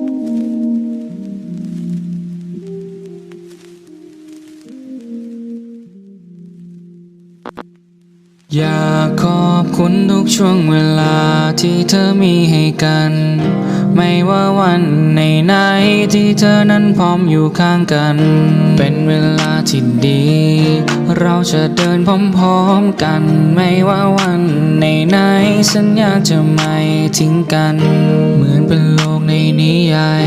Thank you. อยากขอบคุณทุกช่วงเวลาที่เธอมีให้กัน ไม่ว่าวันไหนๆที่เธอนั้นพร้อมอยู่ข้างกัน เป็นเวลาที่ดี เราจะเดินพร้อมๆกัน ไม่ว่าวันไหนๆสัญญาจะไม่ทิ้งกัน เหมือนเป็นโลกในนิยาย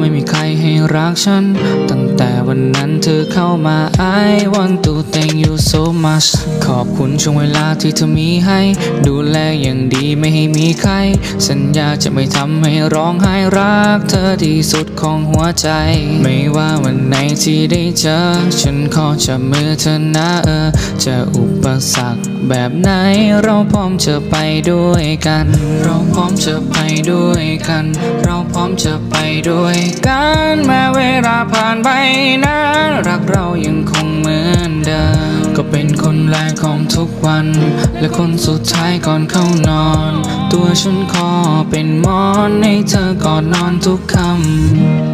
ไม่มีใครให้รักฉัน ตั้งแต่วันนั้นเธอเข้ามา I want to thank you so much ขอบคุณช่วงเวลาที่เธอมีให้ ดูแลอย่างดีไม่ให้มีใคร สัญญาจะไม่ทำให้ร้องไห้รัก เธอที่สุดของหัวใจ ไม่ว่าวันไหนที่ได้เจอ ฉันขอจับมือเธอนะเออ จะอุปสรรคแบบไหน เราพร้อมจะไปด้วยกัน เราพร้อมจะไปด้วยกัน เราพร้อมจะไปด้วยกันแม้เวลาผ่านไปนานรักเรายังคงเหมือนเดิม ก็เป็นคนแรกของทุกวัน และคนสุดท้ายก่อนเข้านอน ตัวฉันขอเป็นหมอนให้เธอก่อนนอนทุกคำ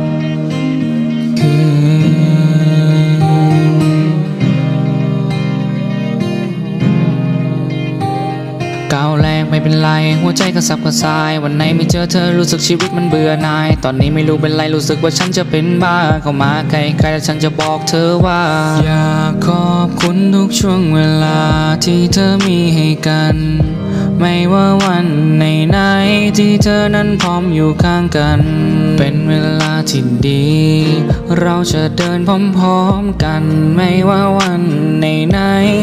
หัวใจกระสับกระส่าย วันไหนไม่เจอเธอรู้สึกชีวิตมันเบื่อหน่าย ตอนนี้ไม่รู้เป็นไรรู้สึกว่าฉันจะเป็นบ้าเข้ามาใกล้ๆแล้วฉันจะบอกเธอว่า อยากขอบคุณทุกช่วงเวลาที่เธอมีให้กัน ไม่ว่าวันไหนๆที่เธอนั้นพร้อมอยู่ข้างกัน เป็นเวลาที่ดี เราจะเดินพร้อมๆกัน ไม่ว่าวัน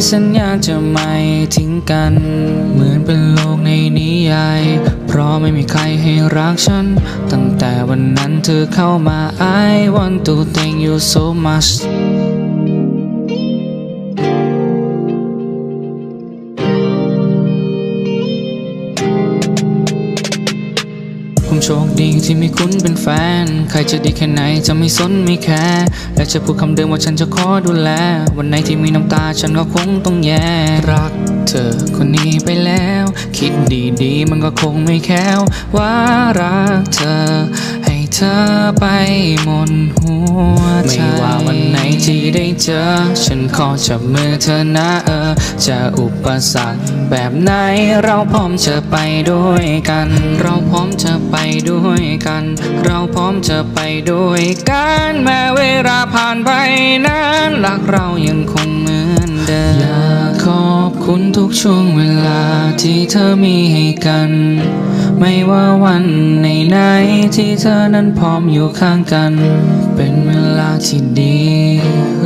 สัญญาจะไม่ทิ้งกัน เหมือนเป็นโลกในนิยาย เพราะไม่มีใครให้รักฉัน ตั้งแต่วันนั้นเธอเข้ามา I want to thank you so much ชคดีที่มีคุณเป็นแฟน ใครจะดีแค่ไหนจะไม่สนไม่แคร์และจะพูดคำเดิมว่าฉันจะขอดูแล วันไหนที่มีน้ำตาฉันก็คงต้องแย่รักเธอคนนี้ไปแล้ว คิดดีๆมันก็คงไม่แค้วว่ารักเธอ ธอไปหมดหัวใจ ไม่ว่าวันไหนที่ได้เจอ ฉันขอจับมือเธอนะเออ จะอุปสรรคแบบไหน เราพร้อมจะไปด้วยกัน เราพร้อมจะไปด้วยกัน เราพร้อมจะไปด้วยกัน แม้เวลาผ่านไปนานรักเรายังคงเหมือนเดิม ขอบคุณทุกช่วงเวลาที่เธอมีให้กัน ไม่ว่าวันไหนๆที่เธอนั้นพร้อมอยู่ข้างกัน เป็นเวลาที่ดี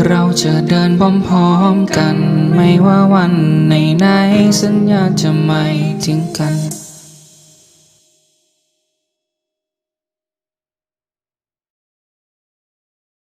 เราจะเดินพร้อมๆกัน ไม่ว่าวันไหนๆสัญญาจะไม่ทิ้งกัน